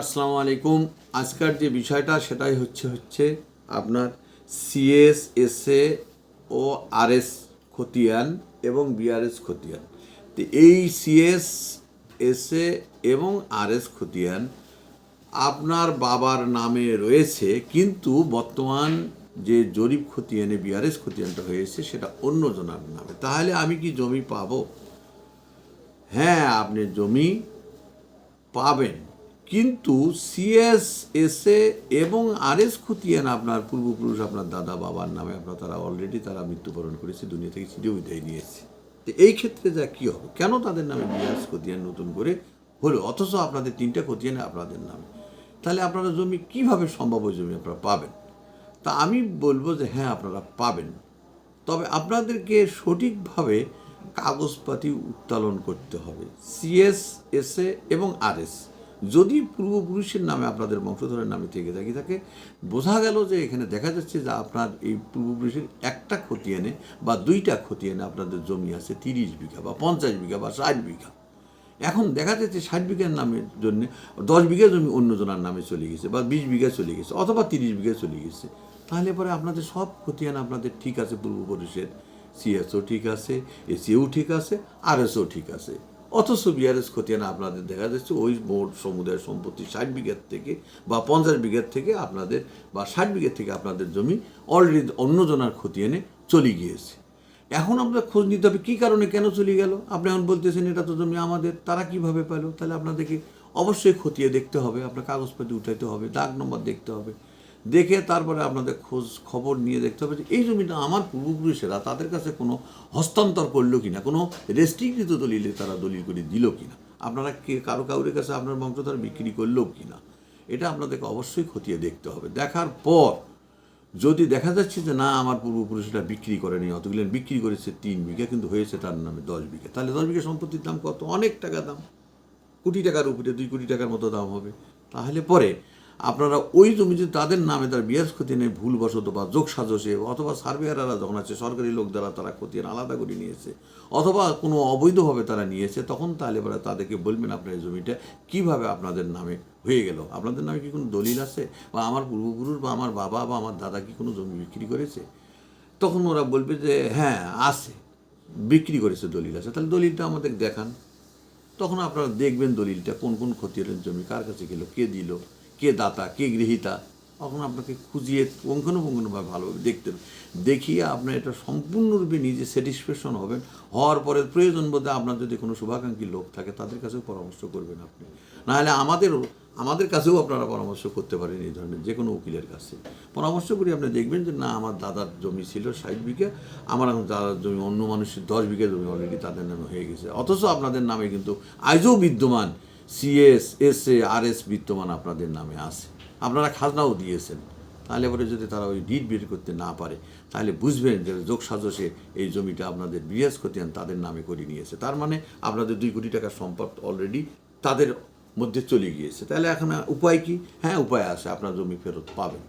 আসসালামু আলাইকুম। আজকের যে বিষয়টা, সেটাই হচ্ছে হচ্ছে আপনার সিএস এসএ ও আরএস খতিয়ান এবং বিআরএস খতিয়ান। তো এই সিএস এসএ এবং আরএস খতিয়ান আপনার বাবার নামে রয়েছে, কিন্তু বর্তমান যে জরিপ খতিয়ানে, বিআরএস খতিয়ানটা হয়েছে, সেটা অন্য জনার নামে। তাহলে আমি কি জমি পাব? হ্যাঁ আপনি জমি পাবেন। কিন্তু সিএস এসএ এবং আরএস খতিয়ান আপনার পূর্বপুরুষ, আপনার দাদা, বাবার নামে। আপনার তারা অলরেডি তারা মৃত্যুবরণ করেছে, দুনিয়া থেকে চিরে বিদায় নিয়েছে তো এই ক্ষেত্রে যা কী হবে? কেন তাদের নামে বিআরএস খতিয়ান নতুন করে হলো? অথচ আপনাদের তিনটা খতিয়ান আপনাদের নামে। তাহলে আপনারা জমি কীভাবে সম্ভাব্য জমি আপনারা পাবেন? তা আমি বলব যে হ্যাঁ আপনারা পাবেন। তবে আপনাদেরকে সঠিকভাবে কাগজপাতি উত্তোলন করতে হবে। সিএস এসএ এবং আরএস যদি পূর্বপুরুষের নামে আপনাদের বংশধরের নামে থেকে থাকে থাকে, বোঝা গেল যে এখানে দেখা যাচ্ছে যে আপনার এই পূর্বপুরুষের একটা খতিয়ানে বা দুইটা খতিয়ানে আপনাদের জমি আছে তিরিশ বিঘা বা পঞ্চাশ বিঘা বা ষাট বিঘা। এখন দেখা যাচ্ছে ষাট বিঘার নামের জন্য দশ বিঘা জমি অন্যজনের নামে চলে গেছে বা বিশ বিঘা চলে গেছে অথবা তিরিশ বিঘা চলে গেছে। তাহলে পরে আপনাদের সব খতিয়ান আপনাদের ঠিক আছে পূর্বপুরুষের সিএসও ঠিক আছে এসিও ঠিক আছে আরএসও ঠিক আছে। অথচ বিআরএস খতিয়ান আপনাদের দেখা যাচ্ছে ওই মোট সমুদায় সম্পত্তি ষাট বিঘার থেকে বা পঞ্চাশ বিঘার থেকে আপনাদের বা ষাট বিঘার থেকে আপনাদের জমি অলরেডি অন্যজনার খতিয়ানে চলে গিয়েছে। এখন আমরা খোঁজ নিতে হবে, কী কারণে কেন চলে গেল? আপনি এখন বলতেছেন এটা তো জমি আমাদের, তারা কীভাবে পেল? তাহলে আপনাদেরকে অবশ্যই খতিয়ে দেখতে হবে, আপনার কাগজপাতি উঠাইতে হবে, দাগ নম্বর দেখতে হবে। দেখে তারপরে আপনাদের খোঁজ খবর নিয়ে দেখতে হবে যে এই জমিটা আমার পূর্বপুরুষেরা তাদের কাছে কোনো হস্তান্তর করল কিনা, কোনো রেস্ট্রিকৃত দলিলে তারা দলিল করে দিল কিনা, আপনারা কে কারও কাউরের কাছে আপনার বংশধর বিক্রি করল কিনা, এটা আপনাদেরকে অবশ্যই খতিয়ে দেখতে হবে। দেখার পর যদি দেখা যাচ্ছে যে না, আমার পূর্বপুরুষরা বিক্রি করেনি, অতগুলো বিক্রি করেছে তিন বিঘা, কিন্তু হয়েছে তার নামে দশ বিঘা, তাহলে দশ বিঘা সম্পত্তির দাম কত? অনেক টাকা দাম। কোটি টাকার উপরে দুই কোটি টাকার মতো দাম হবে। তাহলে পরে আপনারা ওই জমি যদি তাদের নামে তার বিয়াস খতিয়ানে ভুলবশত বা যোগ সাজসে, অথবা সার্ভেয়াররা যখন আছে, সরকারি লোক দ্বারা তারা খতিয়ান আলাদা করে নিয়েছে, অথবা কোনো অবৈধভাবে তারা নিয়েছে, তখন তাহলে পরে তাদেরকে বলবেন আপনার এই জমিটা কীভাবে আপনাদের নামে হয়ে গেল? আপনাদের নামে কি কোনো দলিল আছে? বা আমার পূর্বপুরুষ বা আমার বাবা বা আমার দাদা কি কোনো জমি বিক্রি করেছে? তখন ওরা বলবে যে হ্যাঁ আছে, বিক্রি করেছে, দলিল আছে। তাহলে দলিলটা আমাদের দেখান। তখন আপনারা দেখবেন দলিলটা, কোন কোন ক্ষতির জমি, কার কাছে গেল, কে দিল। কে দাতা, কে গৃহীতা, তখন আপনাকে খুঁজিয়ে পুঙ্খানুপুঙ্খানুভাবে ভালোভাবে দেখতে হবে। দেখিয়ে আপনার এটা সম্পূর্ণরূপে নিজে স্যাটিসফ্যাকশন হবেন। হওয়ার পরে প্রয়োজন বোধে আপনার যদি কোনো শুভাকাঙ্ক্ষী লোক থাকে, তাদের কাছেও পরামর্শ করবেন আপনি। নাহলে আমাদেরও, আমাদের কাছেও আপনারা পরামর্শ করতে পারেন এই ধরনের যে কোনো উকিলের কাছে। পরামর্শ করে আপনি দেখবেন যে, না, আমার দাদার জমি ছিল ষাট বিঘা, আমার এখন দাদার জমি অন্য মানুষের দশ বিঘা জমি অলরেডি তাদের নামে হয়ে গেছে। অথচ আপনাদের নামে কিন্তু আজও বিদ্যমান সিএস আর এস বিদ্যমান আপনাদের নামে আছে। আপনারা খাজনাও দিয়েছেন। তাহলে পরে যদি তারা ওই ডিট বের করতে না পারে, তাহলে বুঝবেন যে যোগ সাজসে এই জমিটা আপনাদের বিএস খতিয়ান তাদের নামে করে নিয়েছে। তার মানে আপনাদের দুই কোটি টাকার সম্পদ অলরেডি তাদের মধ্যে চলে গিয়েছে। তাহলে এখন উপায় কি? হ্যাঁ উপায় আছে, আপনার জমি ফেরত পাবেন।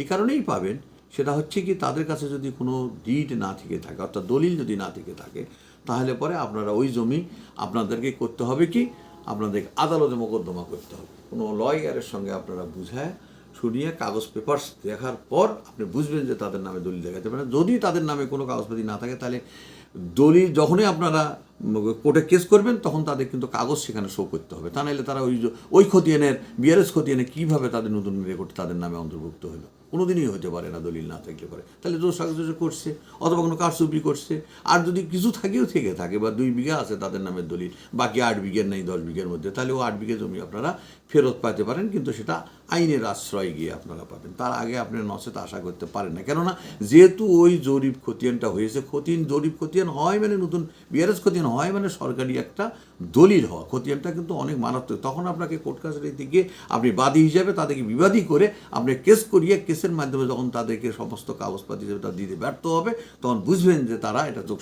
এই কারণেই পাবেন। সেটা হচ্ছে কি, তাদের কাছে যদি কোনো ডিড না থেকে থাকে, অর্থাৎ দলিল যদি না থেকে থাকে, তাহলে পরে আপনারা ওই জমি আপনাদেরকে করতে হবে কি? আপনাদের আদালতে মোকদ্দমা করতে হবে। কোনো লয়ারের সঙ্গে আপনারা বুঝায়, শুনিয়ে কাগজ পেপার্স দেখার পর আপনি বুঝবেন যে তাদের নামে দলিল দেখাতে পারেন। যদি তাদের নামে কোনো কাগজপাতি না থাকে, তাহলে দলিল যখনই আপনারা কোর্টে কেস করবেন, তখন তাদের কিন্তু কাগজ সেখানে শো করতে হবে। তা নাহলে তারা ওই ওই খতিয়ানের বিআরএস খতিয়ানে কীভাবে তাদের নতুন রেকর্ড তাদের নামে অন্তর্ভুক্ত হলো? কোনোদিনই হতে পারে না দলিল না থাকলে পারে। তাহলে দোষ কাগজ করছে, অথবা কোনো কারচুপি করছে। আর যদি কিছু থাকেও থেকে থাকে, বা দুই বিঘা আছে তাদের নামের দলিল, বাকি আট বিঘের নেই, দশ বিঘের মধ্যে, তাহলে ও আট বিঘে জমি আপনারা ফেরত পাইতে পারেন, কিন্তু সেটা আইনের আশ্রয় গিয়ে আপনারা পাবেন। তার আগে আপনি নসেত আশা করতে পারেন না। কেননা, যেহেতু ওই জরিপ খতিয়ানটা হয়েছে, খতিয়ান জরিপ খতিয়ান হয় মানে নতুন বিআরএস খতিয়ান হয় মানে সরকারি একটা দলিল হওয়া। খতিয়ানটা কিন্তু অনেক মারাত্মক। তখন আপনাকে কোর্ট কাছারিতে গিয়ে আপনি বাদী হিসাবে তাদেরকে বিবাদী করে আপনি কেস করিয়ে কেসের মাধ্যমে যখন তাদেরকে সমস্ত কাগজপাতি যেটা দিতে ব্যর্থ হবে, তখন বুঝবেন যে তারা এটা যোগ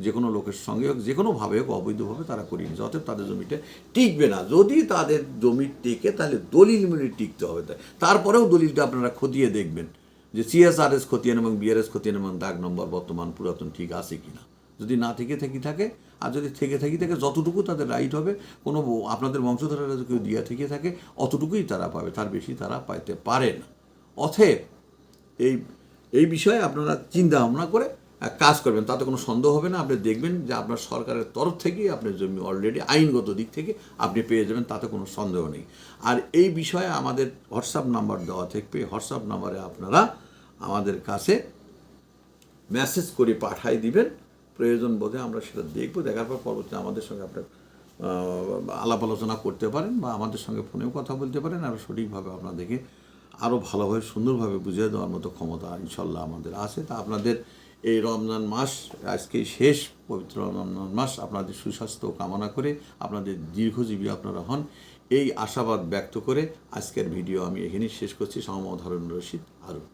যে কোনো লোকের সঙ্গে হোক, যে কোনোভাবে হোক, অবৈধভাবে তারা করিয়ে নিয়েছে। অতএব তাদের জমিটা টিকবে না। যদি তাদের জমি টিকে, তাহলে দলিল মিলে টিকতে হবে। তারপরেও দলিলটা আপনারা খতিয়ে দেখবেন। যে সিএসআরএস খতিয়ান এবং বিআরএস খতিয়ান এবং দাগ নম্বর বর্তমান পুরাতন ঠিক আছে কি না যদি না থেকে থেকে থাকে, আর যদি থেকে থাকি থাকে, যতটুকু তাদের রাইট হবে, কোনো আপনাদের বংশধরেরা যদি কেউ দিয়া থেকে থাকে, অতটুকুই তারা পাবে, তার বেশি তারা পাইতে পারে না। অথব এই এই বিষয়ে আপনারা চিন্তা ভাবনা করে কাজ করবেন, তাতে কোনো সন্দেহ হবে না। আপনি দেখবেন যে আপনার সরকারের তরফ থেকেই আপনার জমি অলরেডি আইনগত দিক থেকে আপনি পেয়ে যাবেন, তাতে কোনো সন্দেহ নেই। আর এই বিষয়ে আমাদের হোয়াটসঅ্যাপ নাম্বার দেওয়া থাকবে। হোয়াটসঅ্যাপ নাম্বারে আপনারা আমাদের কাছে মেসেজ করে পাঠাই দিবেন। প্রয়োজন বোধে আমরা সেটা দেখব, দেখার পর পরবর্তী আমাদের সঙ্গে আপনার আলাপ আলোচনা করতে পারেন বা আমাদের সঙ্গে ফোনেও কথা বলতে পারেন। আর সঠিকভাবে আপনাদেরকে আরও ভালোভাবে, সুন্দরভাবে বুঝিয়ে দেওয়ার মতো ক্ষমতা ইনশাল্লাহ আমাদের আছে। তা আপনাদের এই রমজান মাস, আজকে শেষ পবিত্র রমজান মাস, আপনাদের সুস্বাস্থ্য কামনা করে আপনাদের দীর্ঘজীবী আপনারা হন। এই আশাবাদ ব্যক্ত করে আজকের ভিডিও আমি এখানেই শেষ করছি। হারুন রশিদ আরু।